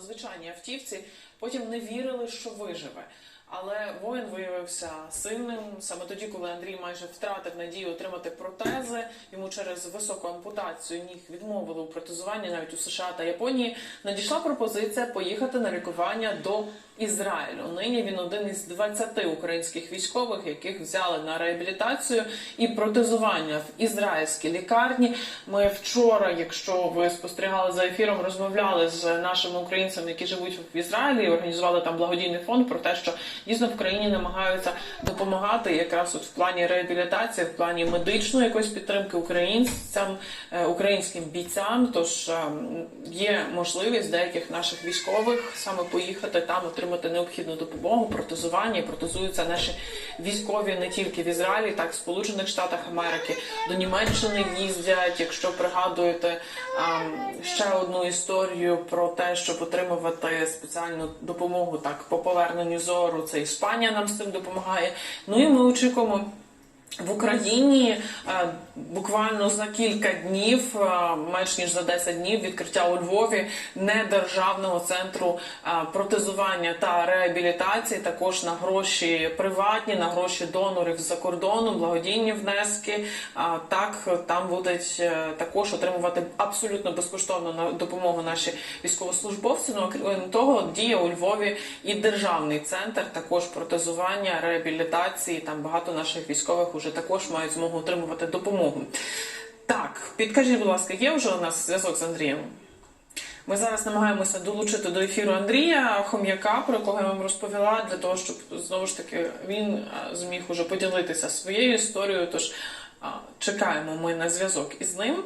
на автівці, потім не вірили, що виживе. Але воїн виявився сильним саме тоді, коли Андрій майже втратив надію отримати протези. Йому через високу ампутацію ніг відмовили у протезуванні навіть у США та Японії. Надійшла пропозиція поїхати на лікування до Ізраїлю. Нині він один із 20 українських військових, яких взяли на реабілітацію і протезування в ізраїльській лікарні. Ми вчора, якщо ви спостерігали за ефіром, розмовляли з нашими українцями, які живуть в Ізраїлі, і організували там благодійний фонд про те, що дійсно в країні намагаються допомагати якраз от в плані реабілітації, в плані медичної якоїсь підтримки українцям, е, українським бійцям. Тож е, є можливість деяких наших військових саме поїхати там, отримати необхідну допомогу, протезування. Протезуються наші військові не тільки в Ізраїлі, так і в Сполучених Штатах Америки, до Німеччини їздять. Якщо пригадуєте ще одну історію про те, щоб отримувати спеціальну допомогу так по поверненню зору, це Іспанія нам з цим допомагає. Ну і ми очікуємо. В Україні е, буквально за кілька днів, е, менш ніж за 10 днів, відкриття у Львові недержавного центру е, протезування та реабілітації, також на гроші приватні, на гроші донорів з-за кордону, благодійні внески. Так там будуть також отримувати абсолютно безкоштовну допомогу наші військовослужбовці. Ну окрім того, діє у Львові і державний центр також протезування, реабілітації. Там багато наших військових уже також мають змогу отримувати допомогу. Так, підкажіть, будь ласка, є вже у нас зв'язок з Андрієм? Ми зараз намагаємося долучити до ефіру Андрія Хом'яка, про якого я вам розповіла, для того, щоб знову ж таки він е, зміг уже поділитися своєю історією. Тож чекаємо ми на зв'язок із ним.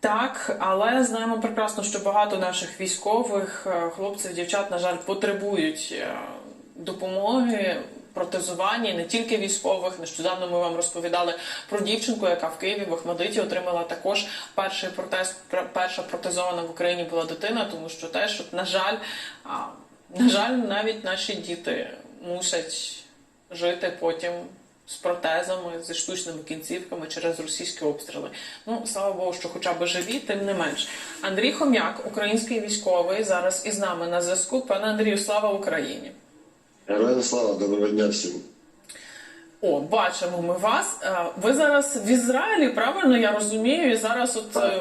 Так, але знаємо прекрасно, що багато наших військових е, хлопців, дівчат, на жаль, потребують е, допомоги. Протезування не тільки військових. Нещодавно ми вам розповідали про дівчинку, яка в Києві в Охмадиті отримала також перший протез. пр- Перша протезована в Україні була дитина, тому що теж, на жаль, на жаль, навіть наші діти мусять жити потім з протезами, зі штучними кінцівками через російські обстріли. Ну, слава Богу, що хоча б живі, тим не менш. Андрій Хом'як, український військовий, зараз із нами на зв'язку. Пане Андрію, слава Україні! Героям слава, доброго дня всім. О, бачимо ми вас. Е, Ви зараз в Ізраїлі, правильно я розумію, і зараз от. е,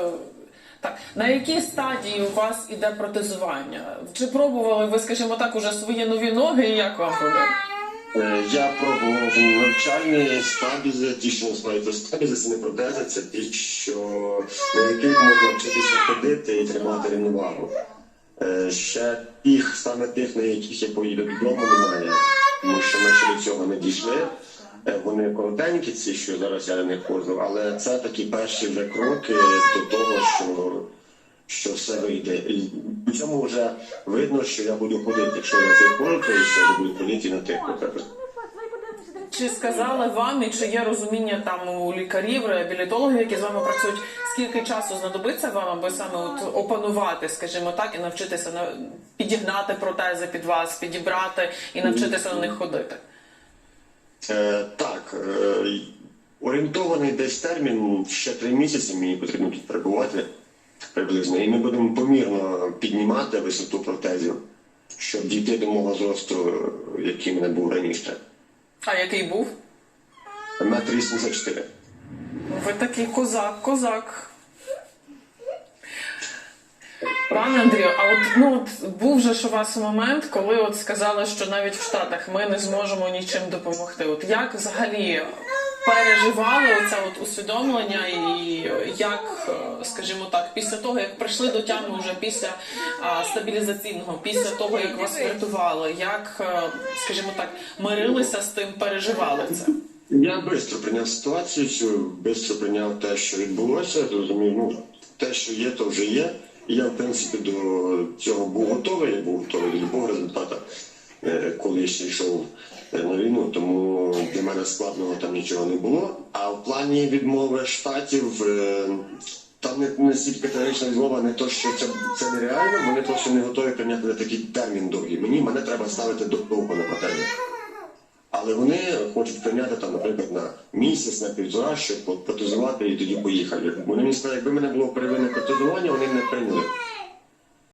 Так, на якій стадії у вас іде протезування? Чи пробували ви, скажімо так, уже свої нові ноги, і як вам вони? Е, Я пробував навчальні стабізи, ті, що називаються стабізи, це не протези, це ті, що на яких можна вчитися ходити і тримати рівновагу. Е, Ще тих, саме тих, на яких я поїду додому, немає, тому що ми ще до цього не дійшли. Е, Вони коротенькі, ці, що зараз я на них ходжу, але це такі перші вже кроки до того, що що все вийде. І в цьому вже видно, що я буду ходити. Якщо я на цей ходжу, то я ще буду ходити на тих кроках. Чи сказали вам і чи є розуміння там у лікарів, реабілітологів, які з вами працюють, скільки часу знадобиться вам, аби саме от опанувати, скажімо так, і навчитися на підігнати протези під вас, підібрати і навчитися на них ходити? Е, так, е, орієнтований десь термін ще три місяці мені потрібно тут перебувати приблизно. І ми будемо помірно піднімати висоту протезів, щоб дійти до мого зросту, який мене був раніше. А який був? Метр 84. Ви такий козак, козак. Пане Андрію, а от ну от був же ж у вас момент, коли от сказали, що навіть в Штатах ми не зможемо нічим допомогти. От як взагалі переживали оце от усвідомлення, і як, е, скажімо так, після того, як прийшли до тями вже після а, стабілізаційного, після того, як вас врятували, як, е, скажімо так, мирилися з тим, переживали це? Я швидко прийняв ситуацію, швидко прийняв те, що відбулося. Зрозумів, ну те, що є, то вже є. І я, в принципі, до цього був готовий. Я був готовий до любого результату, е, коли я ще йшов на війну. Тому для мене складного там нічого не було. А в плані відмови штатів. е, Там не, не стільки категорична відмова, не то, що це, це нереально, вони просто не готові прийняти такий термін довгий. Мені мене треба ставити довго на патері. Але вони хочуть прийняти там, наприклад, на місяць, на півтора, щоб протезувати і тоді поїхали. Вони мені сказали, якби мене було первинне протезування, вони не прийняли.